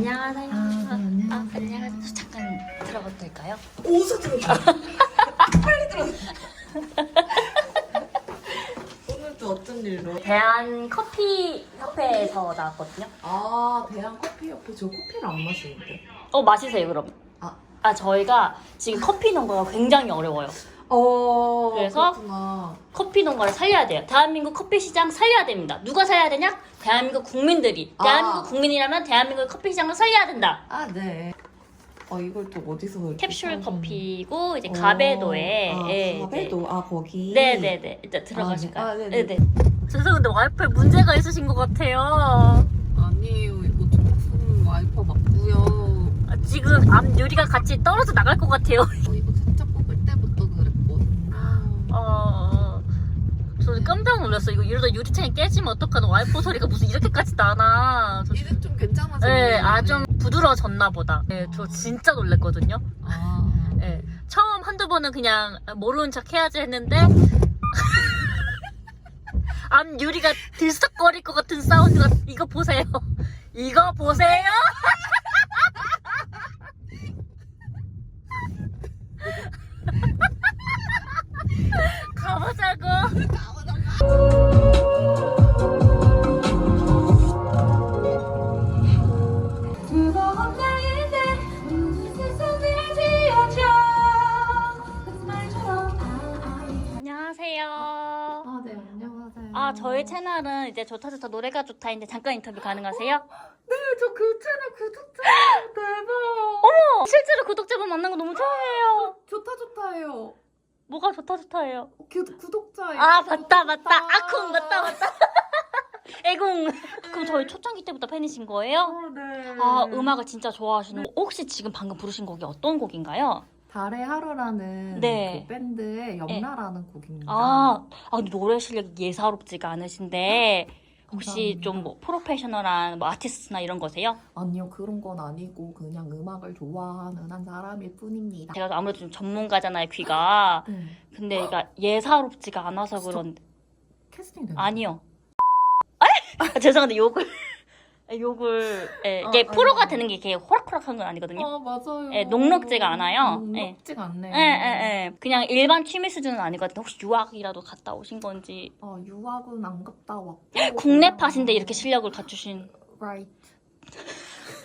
안녕하세요. 아, 네, 아, 안녕하세요. 잠깐 들어가도 될까요? 어디서 들어가? 빨리 들어가. 오늘 또 어떤 일로? 대한 커피 협회에서 나왔거든요. 아 대한 커피 옆에 저 커피를 안 마시는데. 어 마시세요 그럼. 아. 아 저희가 지금 커피 농가가 굉장히 어려워요. 어. 그래서? 그렇구나. 커피 농가를 살려야 돼요. 대한민국 커피 시장 살려야 됩니다. 누가 살려야 되냐? 대한민국 국민들이. 아. 대한민국 국민이라면 대한민국 커피 시장을 살려야 된다. 아 네. 아 이걸 또 어디서 이렇게 캡슐? 커피고 이제 어. 가베도에 아, 예, 이제 가베도 아 거기. 네네네. 일단 들어가실까요? 아, 네. 아, 네네. 네네. 죄송한데 와이파이 문제가 있으신 것 같아요. 아니에요 이거 정품 와이퍼 맞고요. 아, 지금 앞 유리가 같이 떨어져 나갈 것 같아요. 어, 이거 살짝 뽑을 때부터 그랬거든요. 어, 저 깜짝 놀랐어. 이거 이러다 유리창이 깨지면 어떡하나. 와이퍼 소리가 무슨 이렇게까지 나나. 저, 이제 좀 괜찮아졌네요. 네, 아, 좀 부드러워졌나 보다. 네, 저 진짜 놀랬거든요. 아. 네, 처음 한두 번은 그냥 모르는 척 해야지 했는데, 앞 유리가 들썩거릴 것 같은 사운드가, 이거 보세요. 이거 보세요! 가보자고. 아, 저희 채널은 이제 좋다 좋다 노래가 좋다인데 잠깐 인터뷰 가능하세요? 네, 저 그 채널 구독자 대박. 어머! 실제로 구독자분 만난 거 너무 처음이에요. 좋다 좋다예요. 뭐가 좋다 좋다예요? 구, 구독자. 아, 맞다, 맞다. 아쿵, 맞다, 맞다. 애공. 그럼 저희 초창기 때부터 팬이신 거예요? 아, 네. 아, 음악을 진짜 좋아하시는 거. 혹시 지금 방금 부르신 곡이 어떤 곡인가요? 달의 하루라는 네. 그 밴드의 염라라는 곡입니다. 아, 아 근데 노래 실력이 예사롭지가 않으신데 혹시 감사합니다. 좀 뭐 프로페셔널한 뭐 아티스트나 이런 거세요? 아니요, 그런 건 아니고 그냥 음악을 좋아하는 한 사람일 뿐입니다. 제가 아무래도 좀 전문가잖아요, 귀가. 네. 근데 그러니까 예사롭지가 않아서 그런 캐스팅 되나요? 아니요. 아, 죄송한데 욕을 욕을 예, 이게 아, 프로가 아니요. 되는 게 이렇게 호락호락한 건 아니거든요. 아, 맞아요. 예, 녹록지가 않아요. 예. 녹록지가 않네요. 예, 예, 예. 그냥 일반 취미 수준은 아니거든요. 혹시 유학이라도 갔다 오신 건지. 어, 유학은 안 갔다 왔고. 국내팟인데 이렇게 실력을 갖추신 Right.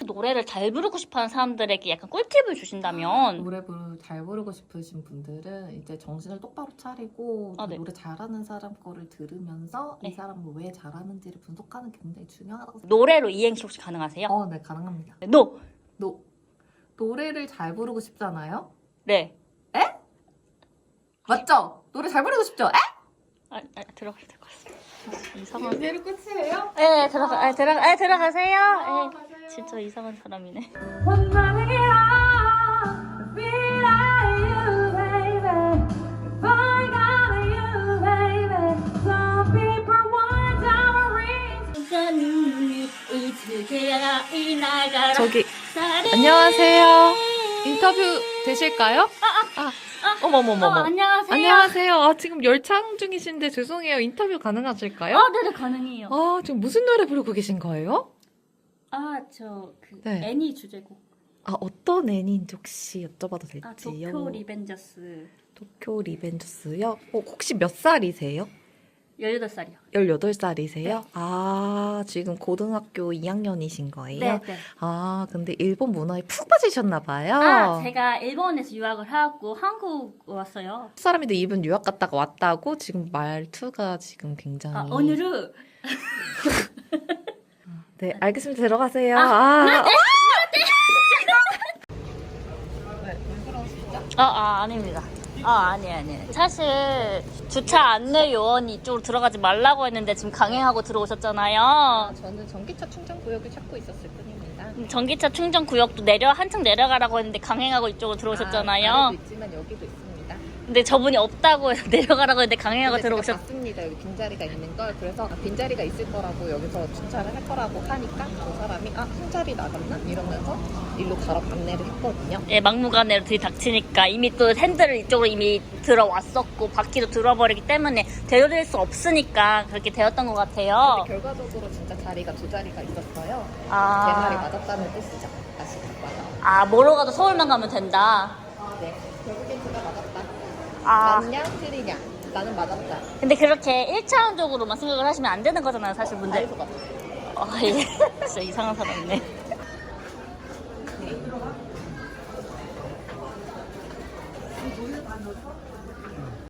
노래를 잘 부르고 싶어하는 사람들에게 약간 꿀팁을 주신다면 노래를 잘 부르고 싶으신 분들은 이제 정신을 똑바로 차리고 아, 네. 노래 잘하는 사람 거를 들으면서 네. 이 사람은 왜 잘하는지를 분석하는 게 굉장히 중요하다고 생각해요. 노래로 이행시 혹시 가능하세요? 어, 네, 가능합니다. 노. 노, 노래를 잘 부르고 싶잖아요? 네. 맞죠? 노래 잘 부르고 싶죠? 에? 아, 아, 들어가야 될것 같습니다. 이상한. 이대로 끝이에요? 네, 들어가, 아, 들어가, 아, 들어가세요. 아, 예. 진짜 이상한 사람이네. 저기. 안녕하세요. 인터뷰 되실까요? 아, 어머머머머. 어, 안녕하세요. 안녕하세요. 아, 지금 열창 중이신데 죄송해요. 인터뷰 가능하실까요? 어, 네네, 가능해요. 아, 지금 무슨 노래 부르고 계신 거예요? 아, 저, 그, 네. 애니 주제곡. 아, 어떤 애니인지 혹시 여쭤봐도 될지요? 아, 도쿄 리벤저스. 도쿄 리벤져스요? 어, 혹시 몇 살이세요? 18살이요. 18살이세요? 아, 지금 고등학교 2학년이신 거예요? 네, 네. 아, 근데 일본 문화에 푹 빠지셨나 봐요. 아, 제가 일본에서 유학을 하고 한국 왔어요. 사람인데 이분 유학 갔다가 왔다고 지금 말투가 지금 굉장히 아, 오늘은 네, 알겠습니다. 들어가세요. 아, 어? 아, 아, 아닙니다. 아, 아니, 아니. 사실, 주차 안내 요원이 이쪽으로 들어가지 말라고 했는데 지금 강행하고 들어오셨잖아요. 저는 전기차 충전 구역을 찾고 있었을 뿐입니다. 전기차 충전 구역도 내려, 한층 내려가라고 했는데 강행하고 이쪽으로 아, 들어오셨잖아요. 아래도 있지만 여기도 있습니다. 근데 저분이 없다고 해서 내려가라고 했는데 강행하고 들어오셨. 봤습니다. 여기 빈자리가 있는 걸. 그래서 아, 빈자리가 있을 거라고 여기서 주차를 할 거라고 하니까 그 사람이 아, 한 자리 나갔나? 이러면서 일로 가라 안내를 했거든요. 예, 막무가내로 들이닥치니까 이미 또 핸들을 이쪽으로 이미 들어왔었고 바퀴도 들어버리기 때문에 되돌릴 수 없으니까 그렇게 되었던 것 같아요. 근데 결과적으로 진짜 자리가 두 자리가 있었어요. 제 말이 아, 맞았다는 뜻이죠. 아시겠어요? 아 뭐로 가도 서울만 가면 된다. 네. 아, 맞냐? 틀리냐? 나는 맞았다. 근데 그렇게 1차원적으로만 생각을 하시면 안 되는 거잖아요, 사실 문제. 알고 맞았다. 어, 예. 진짜 이상한 사람이네.